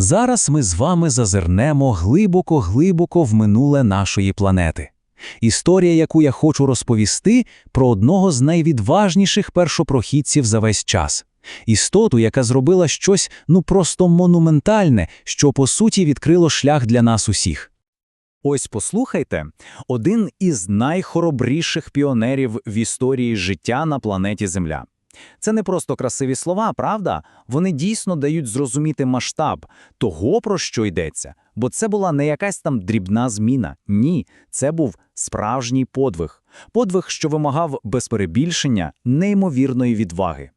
Зараз ми з вами зазирнемо глибоко-глибоко в минуле нашої планети. Історія, яку я хочу розповісти, про одного з найвідважніших першопрохідців за весь час. Істоту, яка зробила щось ну просто монументальне, що по суті відкрило шлях для нас усіх. Ось послухайте, один із найхоробріших піонерів в історії життя на планеті Земля. Це не просто красиві слова, правда? Вони дійсно дають зрозуміти масштаб того, про що йдеться. Бо це була не якась там дрібна зміна. Ні, це був справжній подвиг. Подвиг, що вимагав без перебільшення неймовірної відваги.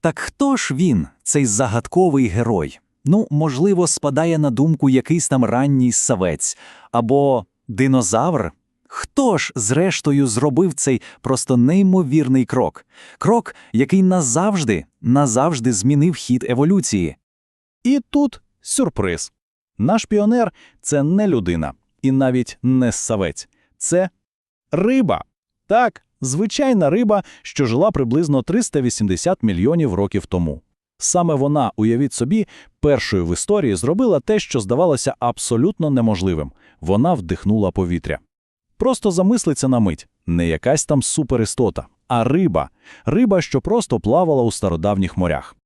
Так хто ж він, цей загадковий герой? Ну, можливо, спадає на думку якийсь там ранній савець або динозавр. Хто ж, зрештою, зробив цей просто неймовірний крок? Крок, який назавжди, назавжди змінив хід еволюції. І тут сюрприз. Наш піонер це не людина, і навіть не савець. Це риба. Так, звичайна риба, що жила приблизно 380 мільйонів років тому. Саме вона, уявіть собі, першою в історії зробила те, що здавалося абсолютно неможливим. Вона вдихнула повітря. Просто замислиться на мить. Не якась там суперістота, а риба. Риба, що просто плавала у стародавніх морях.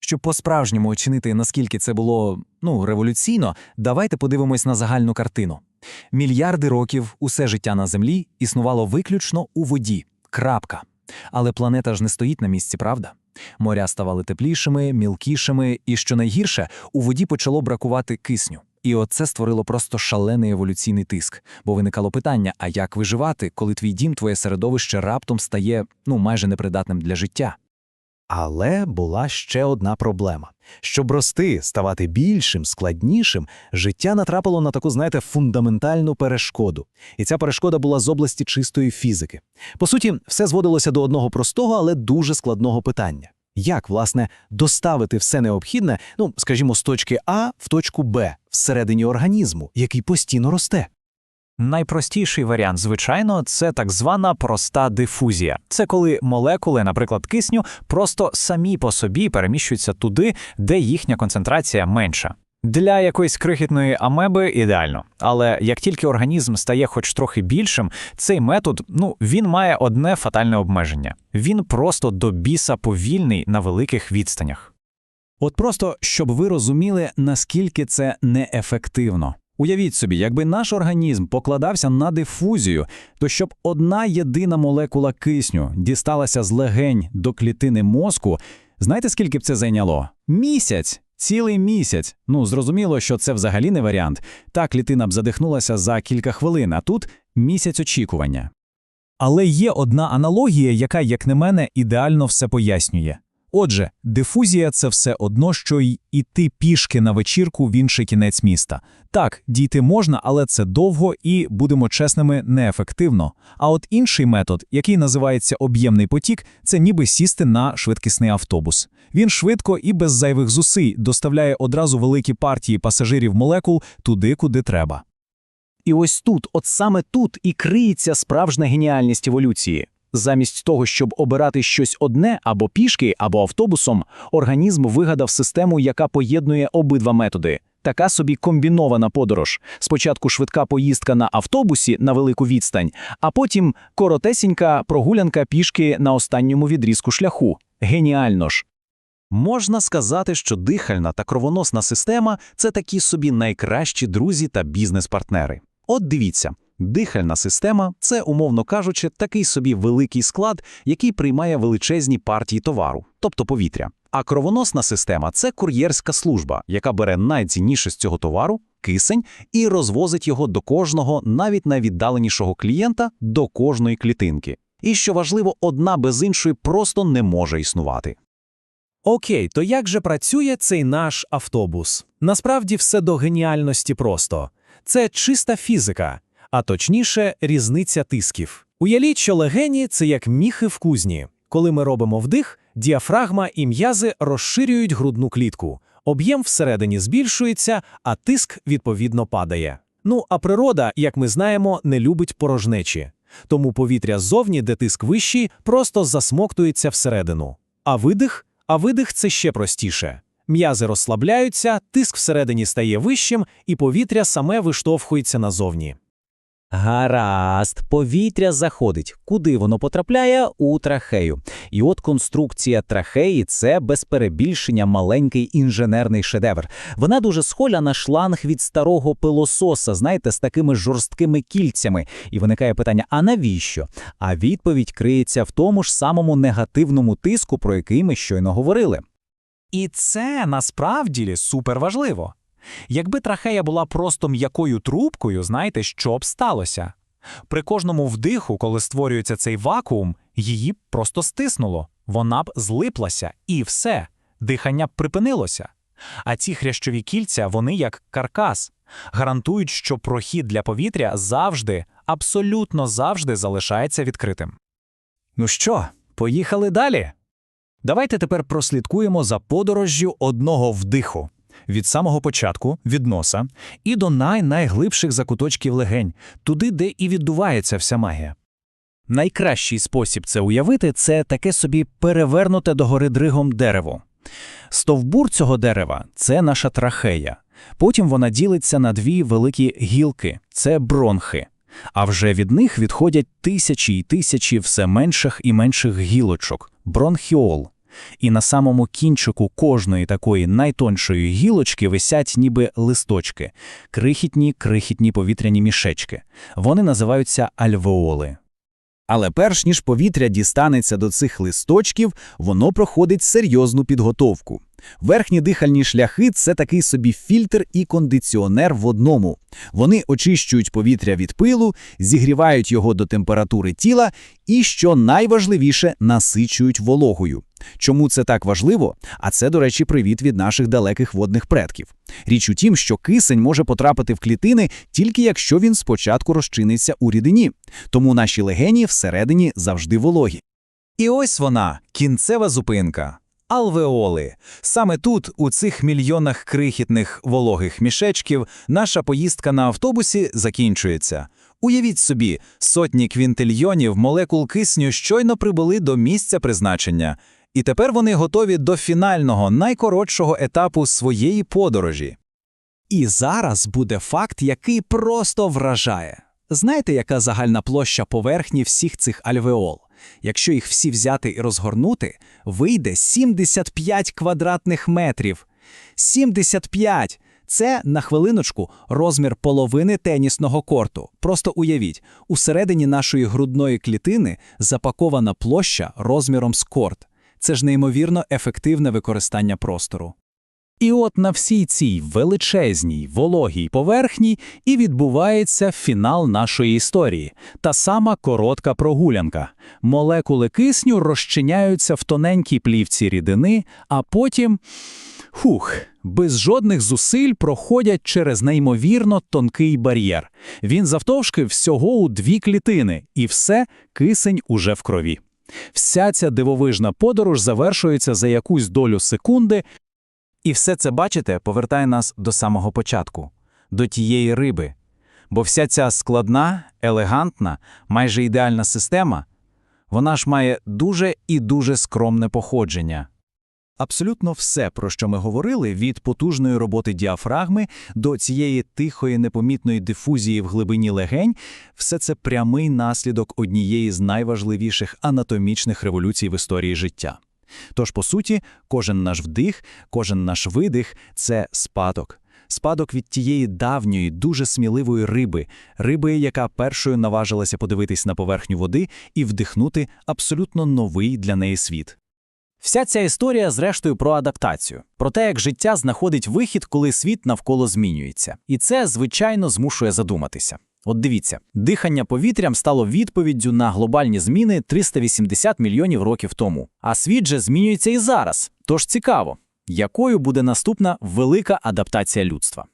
Щоб по-справжньому оцінити, наскільки це було ну, революційно, давайте подивимось на загальну картину. Мільярди років усе життя на Землі існувало виключно у воді. Крапка. Але планета ж не стоїть на місці, правда? Моря ставали теплішими, мілкішими, і що найгірше, у воді почало бракувати кисню. І оце створило просто шалений еволюційний тиск, бо виникало питання: а як виживати, коли твій дім, твоє середовище раптом стає ну майже непридатним для життя? Але була ще одна проблема. Щоб рости, ставати більшим, складнішим, життя натрапило на таку, знаєте, фундаментальну перешкоду. І ця перешкода була з області чистої фізики. По суті, все зводилося до одного простого, але дуже складного питання. Як, власне, доставити все необхідне, ну, скажімо, з точки А в точку Б всередині організму, який постійно росте? Найпростіший варіант, звичайно, це так звана проста дифузія. Це коли молекули, наприклад, кисню, просто самі по собі переміщуються туди, де їхня концентрація менша. Для якоїсь крихітної амеби ідеально, але як тільки організм стає хоч трохи більшим, цей метод ну він має одне фатальне обмеження: він просто до біса повільний на великих відстанях. От просто щоб ви розуміли, наскільки це неефективно. Уявіть собі, якби наш організм покладався на дифузію, то щоб одна єдина молекула кисню дісталася з легень до клітини мозку, знаєте, скільки б це зайняло? Місяць! Цілий місяць. Ну, зрозуміло, що це взагалі не варіант. Та клітина б задихнулася за кілька хвилин, а тут місяць очікування. Але є одна аналогія, яка, як на мене, ідеально все пояснює. Отже, дифузія це все одно, що й іти пішки на вечірку в інший кінець міста. Так, дійти можна, але це довго і, будемо чесними, неефективно. А от інший метод, який називається об'ємний потік, це ніби сісти на швидкісний автобус. Він швидко і без зайвих зусиль доставляє одразу великі партії пасажирів молекул туди, куди треба. І ось тут, от саме тут, і криється справжня геніальність еволюції. Замість того, щоб обирати щось одне або пішки, або автобусом, організм вигадав систему, яка поєднує обидва методи. Така собі комбінована подорож. Спочатку швидка поїздка на автобусі на велику відстань, а потім коротесінька прогулянка пішки на останньому відрізку шляху. Геніально ж. Можна сказати, що дихальна та кровоносна система це такі собі найкращі друзі та бізнес-партнери. От дивіться. Дихальна система це, умовно кажучи, такий собі великий склад, який приймає величезні партії товару, тобто повітря. А кровоносна система це кур'єрська служба, яка бере найцінніше з цього товару, кисень, і розвозить його до кожного, навіть найвіддаленішого клієнта, до кожної клітинки. І що важливо, одна без іншої просто не може існувати. Окей, то як же працює цей наш автобус? Насправді все до геніальності просто. Це чиста фізика а точніше, різниця тисків. Уявіть, що легені це як міхи в кузні. Коли ми робимо вдих, діафрагма і м'язи розширюють грудну клітку, об'єм всередині збільшується, а тиск відповідно падає. Ну а природа, як ми знаємо, не любить порожнечі. Тому повітря ззовні, де тиск вищий, просто засмоктується всередину. А видих? А видих це ще простіше. М'язи розслабляються, тиск всередині стає вищим, і повітря саме виштовхується назовні. Гаразд, повітря заходить. Куди воно потрапляє? У трахею. І от конструкція трахеї це без перебільшення маленький інженерний шедевр. Вона дуже схожа на шланг від старого пилососа, знаєте, з такими жорсткими кільцями. І виникає питання: а навіщо? А відповідь криється в тому ж самому негативному тиску, про який ми щойно говорили. І це насправді суперважливо. Якби трахея була просто м'якою трубкою, знаєте, що б сталося? При кожному вдиху, коли створюється цей вакуум, її б просто стиснуло, вона б злиплася, і все, дихання б припинилося. А ці хрящові кільця, вони як каркас, гарантують, що прохід для повітря завжди, абсолютно завжди залишається відкритим. Ну що, поїхали далі? Давайте тепер прослідкуємо за подорожжю одного вдиху. Від самого початку, від носа, і до най-найглибших закуточків легень, туди, де і відбувається вся магія. Найкращий спосіб це уявити це таке собі перевернуте догори дригом дерево. Стовбур цього дерева це наша трахея. Потім вона ділиться на дві великі гілки це бронхи. А вже від них відходять тисячі й тисячі все менших і менших гілочок бронхіол. І на самому кінчику кожної такої найтоншої гілочки висять ніби листочки, крихітні крихітні повітряні мішечки. Вони називаються альвеоли. Але перш ніж повітря дістанеться до цих листочків, воно проходить серйозну підготовку. Верхні дихальні шляхи це такий собі фільтр і кондиціонер в одному. Вони очищують повітря від пилу, зігрівають його до температури тіла і, що найважливіше, насичують вологою. Чому це так важливо? А це, до речі, привіт від наших далеких водних предків. Річ у тім, що кисень може потрапити в клітини тільки якщо він спочатку розчиниться у рідині. Тому наші легені всередині завжди вологі. І ось вона, кінцева зупинка. Алвеоли. Саме тут, у цих мільйонах крихітних вологих мішечків, наша поїздка на автобусі закінчується. Уявіть собі, сотні квінтильйонів молекул кисню щойно прибули до місця призначення. І тепер вони готові до фінального, найкоротшого етапу своєї подорожі. І зараз буде факт, який просто вражає. Знаєте, яка загальна площа поверхні всіх цих альвеол? Якщо їх всі взяти і розгорнути, вийде 75 квадратних метрів. 75! Це, на хвилиночку, розмір половини тенісного корту. Просто уявіть, усередині нашої грудної клітини запакована площа розміром з корт. Це ж неймовірно ефективне використання простору. І от на всій цій величезній вологій поверхні і відбувається фінал нашої історії, та сама коротка прогулянка. Молекули кисню розчиняються в тоненькій плівці рідини, а потім, хух, без жодних зусиль проходять через неймовірно тонкий бар'єр. Він завтовшки всього у дві клітини, і все кисень уже в крові. Вся ця дивовижна подорож завершується за якусь долю секунди, і все це, бачите, повертає нас до самого початку, до тієї риби. Бо вся ця складна, елегантна, майже ідеальна система, вона ж має дуже і дуже скромне походження. Абсолютно все, про що ми говорили, від потужної роботи діафрагми до цієї тихої непомітної дифузії в глибині легень, все це прямий наслідок однієї з найважливіших анатомічних революцій в історії життя. Тож, по суті, кожен наш вдих, кожен наш видих це спадок. Спадок від тієї давньої, дуже сміливої риби, риби, яка першою наважилася подивитись на поверхню води і вдихнути абсолютно новий для неї світ. Вся ця історія, зрештою, про адаптацію, про те, як життя знаходить вихід, коли світ навколо змінюється. І це, звичайно, змушує задуматися. От дивіться, дихання повітрям стало відповіддю на глобальні зміни 380 мільйонів років тому. А світ же змінюється і зараз. Тож цікаво, якою буде наступна велика адаптація людства.